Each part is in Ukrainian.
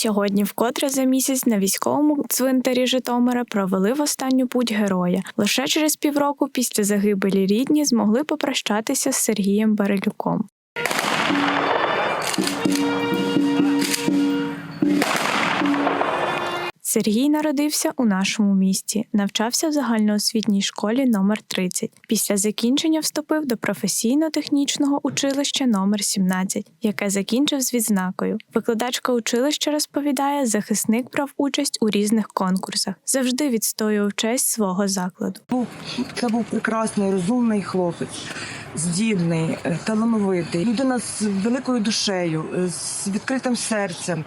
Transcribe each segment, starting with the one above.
Сьогодні, вкотре за місяць на військовому цвинтарі Житомира провели в останню путь героя. Лише через півроку після загибелі рідні змогли попрощатися з Сергієм Барелюком. Сергій народився у нашому місті, навчався в загальноосвітній школі номер 30 Після закінчення вступив до професійно-технічного училища номер 17 яке закінчив з відзнакою. Викладачка училища розповідає, захисник брав участь у різних конкурсах, завжди відстоював честь свого закладу. Це був прекрасний, розумний хлопець, здібний, е, талановитий, людина з великою душею, е, з відкритим серцем,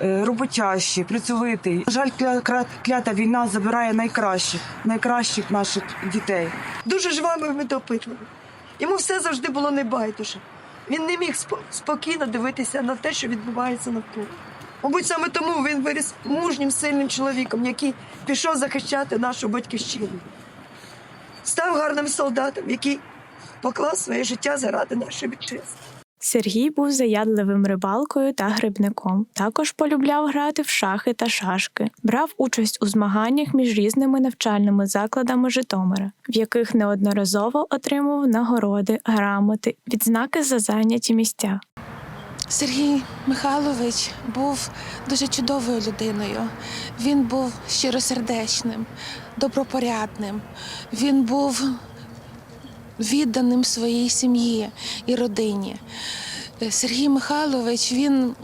роботящий, працьовитий. На жаль, кля- клята війна забирає найкращих, найкращих наших дітей. дуже жвавим і допитливим. Йому все завжди було небайдуже. Він не міг спокійно дивитися на те, що відбувається навколо. Мабуть, саме тому він виріс мужнім, сильним чоловіком, який пішов захищати нашу батьківщину. Став гарним солдатом, який поклав своє життя заради нашої вітчизни. Сергій був заядливим рибалкою та грибником. Також полюбляв грати в шахи та шашки. Брав участь у змаганнях між різними навчальними закладами Житомира, в яких неодноразово отримував нагороди, грамоти, відзнаки за зайняті місця. Сергій Михайлович був дуже чудовою людиною. Він був щиросердечним, добропорядним. Він був відданим своїй сім'ї і родині. Е, Сергій Михайлович він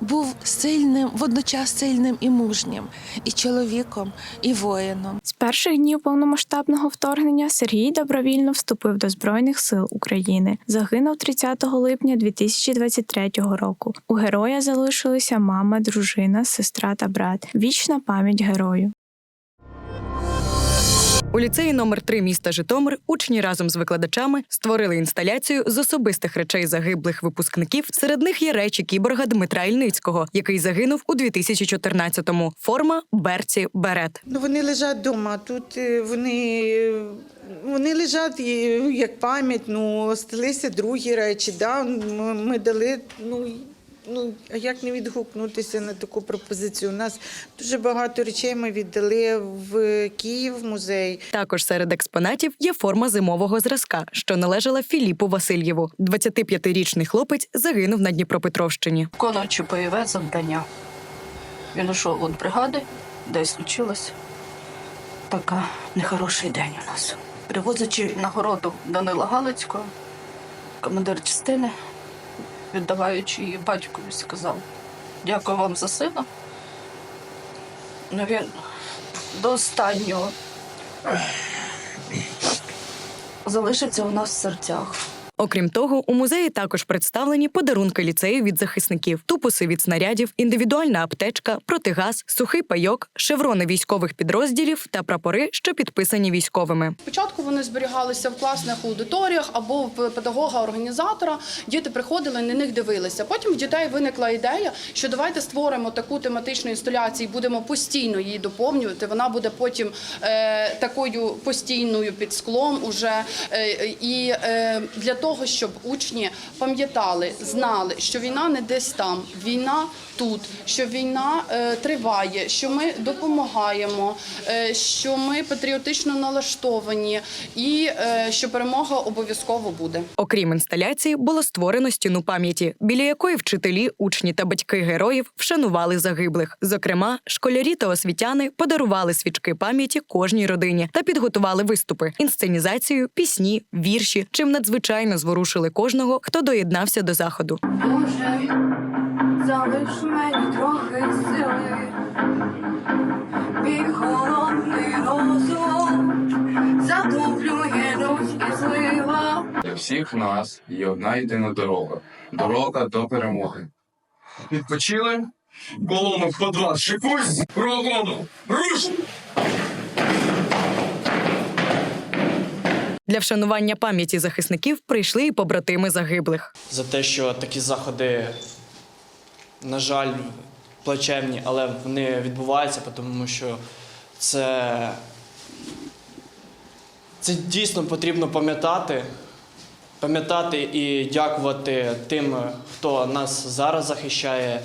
був сильним, водночас сильним і мужнім, і чоловіком, і воїном. З перших днів повномасштабного вторгнення Сергій добровільно вступив до Збройних сил України. Загинув 30 липня 2023 року. У героя залишилися мама, дружина, сестра та брат. Вічна пам'ять герою. У ліцеї номер 3 міста Житомир учні разом з викладачами створили інсталяцію з особистих речей загиблих випускників. Серед них є речі кіборга Дмитра Ільницького, який загинув у 2014-му. Форма берці берет. Ну, вони лежать вдома. Тут е, вони, вони лежать як пам'ять, ну, сталися другі речі. Да? Ми, дали, ну, ну, а як не відгукнутися на таку пропозицію? У нас дуже багато речей ми віддали в Київ музей. Також серед експонатів є форма зимового зразка, що належала Філіпу Васильєву. 25-річний хлопець загинув на Дніпропетровщині. виконуючи бойове завдання. Він ушов від бригади, десь случилось. Така нехороший день у нас. Привозячи нагороду Данила Галицького, командир частини, віддаваючи її батькові, сказав: дякую вам за сина. Ну, він до останнього залишиться у нас в серцях. Окрім того, у музеї також представлені подарунки ліцею від захисників, тупуси від снарядів, індивідуальна аптечка, протигаз, сухий пайок, шеврони військових підрозділів та прапори, що підписані військовими. Спочатку вони зберігалися в класних аудиторіях або в педагога-організатора. Діти приходили, на них дивилися. Потім в дітей виникла ідея, що давайте створимо таку тематичну інсталяцію, будемо постійно її доповнювати. Вона буде потім е, такою постійною під склом. Уже е, і е, для того, щоб учні пам'ятали, знали, що війна не десь там, війна тут, що війна е, триває, що ми допомагаємо, е, що ми патріотично налаштовані, і е, що перемога обов'язково буде. Окрім інсталяції, було створено стіну пам'яті, біля якої вчителі, учні та батьки героїв вшанували загиблих. Зокрема, школярі та освітяни подарували свічки пам'яті кожній родині та підготували виступи, інсценізацію, пісні, вірші, чим надзвичайно зворушили кожного, хто доєднався до заходу. Боже, залиш мені трохи сили, мій холодний розум затоплює і злива. Для всіх нас є одна єдина дорога. Дорога до перемоги. Відпочили? Колону в квадрат, шикусь! Прогону! Руш! Для вшанування пам'яті захисників прийшли і побратими загиблих. за те, що такі заходи, на жаль, плачевні, але вони відбуваються, тому що це, це дійсно потрібно пам'ятати. Пам'ятати і дякувати тим, хто нас зараз захищає,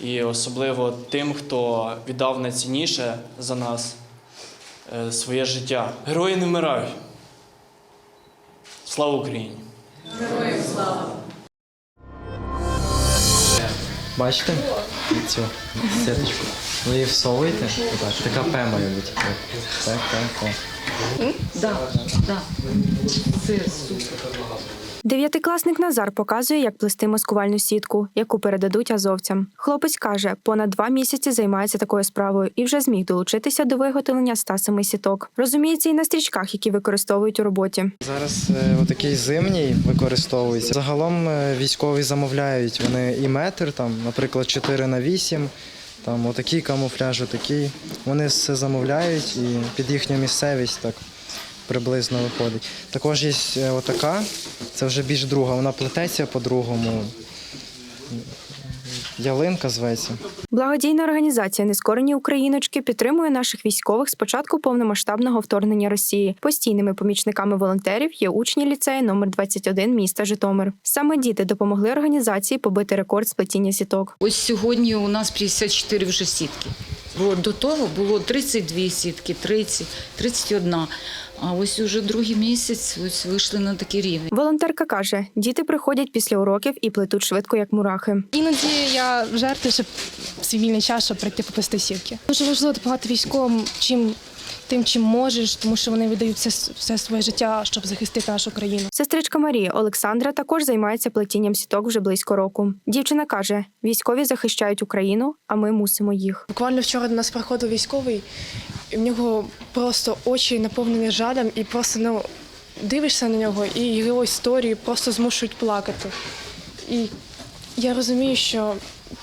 і особливо тим, хто віддав найцінніше за нас е, своє життя. Герої не вмирають. Слава Україні! Героям слава! Бачите? Цю сіточку. Ви її всовуєте. Так, така П має бути. Так, так, так. Дев'ятикласник Назар показує, як плести маскувальну сітку, яку передадуть азовцям. Хлопець каже, понад два місяці займається такою справою і вже зміг долучитися до виготовлення 107 сіток. Розуміється, і на стрічках, які використовують у роботі. Зараз е, отакий зимній використовується. Загалом е, військові замовляють. Вони і метр, там, наприклад, 4 на 8, там отакий камуфляж, отакий. Вони все замовляють і під їхню місцевість так приблизно виходить. Також є е, отака, це вже більш друга, вона плететься по-другому. Ялинка зветься. Благодійна організація Нескорені Україночки підтримує наших військових з початку повномасштабного вторгнення Росії. Постійними помічниками волонтерів є учні ліцею номер 21 міста Житомир. Саме діти допомогли організації побити рекорд з плетіння сіток. Ось сьогодні у нас 54 вже сітки. Бо до того було 32 сітки, 30, 31. А ось уже другий місяць ось вийшли на такий рівень. Волонтерка каже, діти приходять після уроків і плетуть швидко, як мурахи. Іноді я жертвую, ще свій вільний час, щоб прийти попасти сітки. Дуже важливо допомагати військовим чим тим, чим можеш, тому що вони віддають все, все своє життя, щоб захистити нашу країну. Сестричка Марія Олександра також займається плетінням сіток вже близько року. Дівчина каже: військові захищають Україну, а ми мусимо їх. Буквально вчора до нас приходив військовий, і в нього просто очі наповнені жалем, і просто ну, дивишся на нього, і його історії просто змушують плакати. І я розумію, що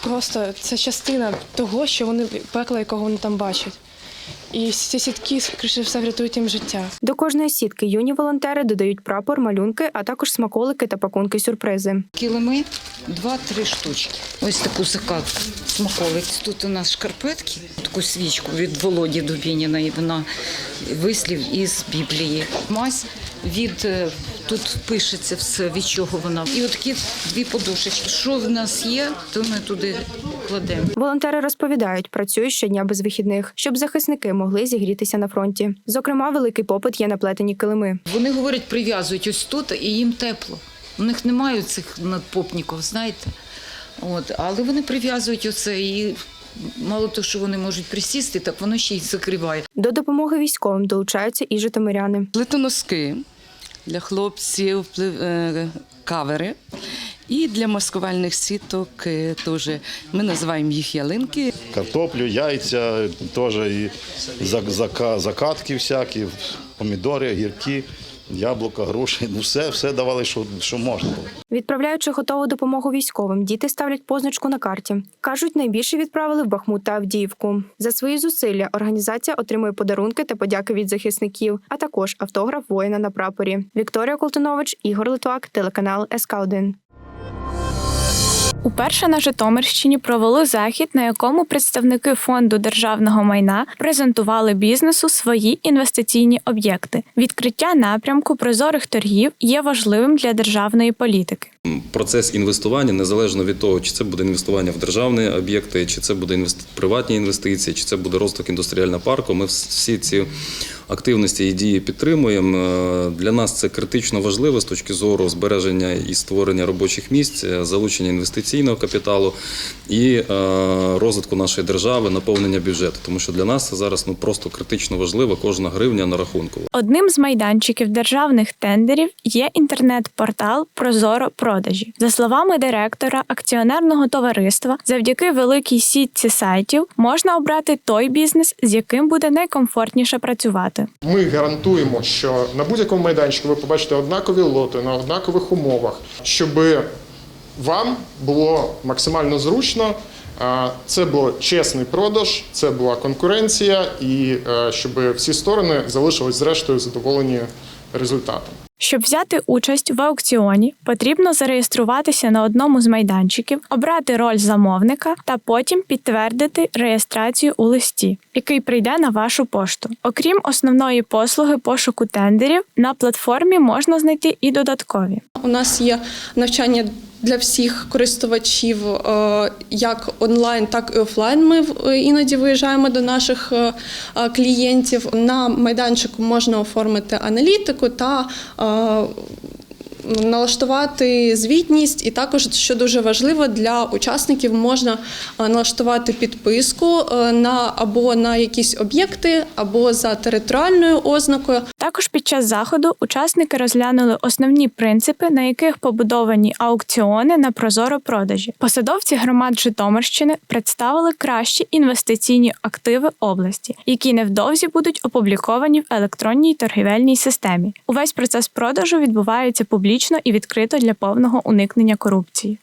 просто це частина того, що вони пекла, якого вони там бачать. І ці сітки, скоріше все, врятують їм життя. До кожної сітки юні волонтери додають прапор, малюнки, а також смаколики та пакунки сюрпризи. Килими два-три штучки. Ось таку закатку. Смаковець. Тут у нас шкарпетки, таку свічку від Володі Дубініна, і вона вислів із Біблії. Мазь від е, тут пишеться все, від чого вона. І от такі дві подушечки. Що в нас є, то ми туди кладемо. Волонтери розповідають, працюють щодня без вихідних, щоб захисники могли зігрітися на фронті. Зокрема, великий попит є на плетені килими. Вони говорять, прив'язують ось тут, і їм тепло. У них немає цих надпопніків, знаєте. От, але вони прив'язують оце і мало того, що вони можуть присісти, так воно ще й закриває. До допомоги військовим долучаються і житомиряни. Плитоноски для хлопців, е, кавери. І для маскувальних сіток е, теж ми називаємо їх ялинки. Картоплю, яйця, теж і закатки всякі, помідори, гірки, яблука, груші. Ну все, все давали, що, що можна було. Відправляючи готову допомогу військовим, діти ставлять позначку на карті. кажуть, найбільше відправили в Бахмут та Авдіївку. За свої зусилля організація отримує подарунки та подяки від захисників, а також автограф воїна на прапорі. Вікторія Колтунович, Ігор Литвак, телеканал СК 1 Уперше на Житомирщині провели захід, на якому представники фонду державного майна презентували бізнесу свої інвестиційні об'єкти. Відкриття напрямку прозорих торгів є важливим для державної політики. Процес інвестування незалежно від того, чи це буде інвестування в державні об'єкти, чи це буде приватні інвестиції, чи це буде розвиток індустріального парку. Ми всі ці активності і дії підтримуємо. Е, Для нас це критично важливо з точки зору збереження і створення робочих місць, е, залучення інвестиційного капіталу і е, розвитку нашої держави, наповнення бюджету. Тому що для нас це зараз ну просто критично важливо кожна гривня на рахунку. Одним з майданчиків державних тендерів є інтернет-портал Прозоро продажі. За словами директора акціонерного товариства, завдяки великій сітці сайтів можна обрати той бізнес, з яким буде найкомфортніше працювати. Ми гарантуємо, що на будь-якому майданчику ви побачите однакові лоти на однакових умовах, щоб вам було максимально зручно. Це був чесний продаж, це була конкуренція, і е, щоб всі сторони залишились зрештою задоволені результатом. Щоб взяти участь в аукціоні, потрібно зареєструватися на одному з майданчиків, обрати роль замовника та потім підтвердити реєстрацію у листі, який прийде на вашу пошту. Окрім основної послуги пошуку тендерів, на платформі можна знайти і додаткові. У нас є навчання для всіх користувачів, е, як онлайн, так і офлайн. Ми в- іноді виїжджаємо до наших е, е, клієнтів. На майданчику можна оформити аналітику та е, налаштувати звітність, і також, що дуже важливо для учасників, можна е, налаштувати підписку е, на або на якісь об'єкти, або за територіальною ознакою. Також під час заходу учасники розглянули основні принципи, на яких побудовані аукціони на прозоро продажі. Посадовці громад Житомирщини представили кращі інвестиційні активи області, які невдовзі будуть опубліковані в електронній торгівельній системі. Увесь процес продажу відбувається публічно і відкрито для повного уникнення корупції.